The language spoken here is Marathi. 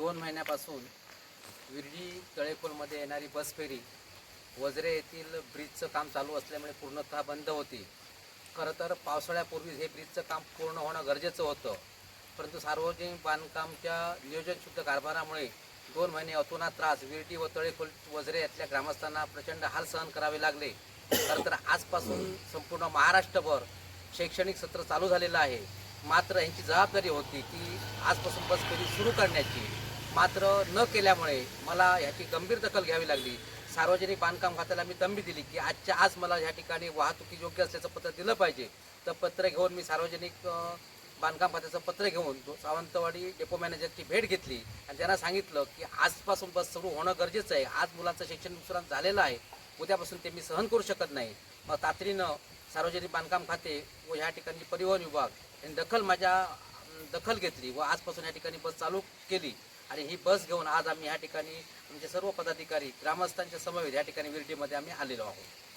दोन महिन्यापासून विरडी तळेकोलमध्ये येणारी बस फेरी वजरे येथील ब्रिजचं काम चालू असल्यामुळे पूर्णतः बंद होती. खरं तर पावसाळ्यापूर्वीच हे ब्रिजचं काम पूर्ण होणं गरजेचं होतं. परंतु सार्वजनिक बांधकामच्या नियोजनशुद्ध कारभारामुळे दोन महिने अतोना त्रास विरडी व तळेकोल वजरे यातल्या ग्रामस्थांना प्रचंड हाल सहन करावे लागले. खरं तर आजपासून संपूर्ण महाराष्ट्रभर शैक्षणिक सत्र चालू झालेलं आहे. मात्र यांची जबाबदारी होती की आजपासून बस फेरी सुरू करण्याची. मात्र न केल्यामुळे मला ह्याची गंभीर दखल घ्यावी लागली. सार्वजनिक बांधकाम खात्याला मी तंबी दिली की आजच्या आज मला ह्या ठिकाणी वाहतुकी योग्य असल्याचं पत्र दिलं पाहिजे. तर पत्र घेऊन मी सार्वजनिक बांधकाम खात्याचं पत्र घेऊन तो सावंतवाडी डेपो मॅनेजरची भेट घेतली. आणि त्यांना सांगितलं की आजपासून बस सुरू होणं गरजेचं आहे. आज मुलांचं शिक्षण नुकसान झालेलं आहे. उद्यापासून ते मी सहन करू शकत नाही. मग तातडीनं सार्वजनिक बांधकाम खाते व ह्या ठिकाणी परिवहन विभाग यांनी दखल माझ्या दखल घेतली व आजपासून या ठिकाणी बस चालू केली. आणि ही बस घेऊन आज आम्ही या ठिकाणी आमचे सर्व पदाधिकारी ग्रामस्थांच्या समवेत या ठिकाणी विर्डीमध्ये आम्ही आलेलो आहोत.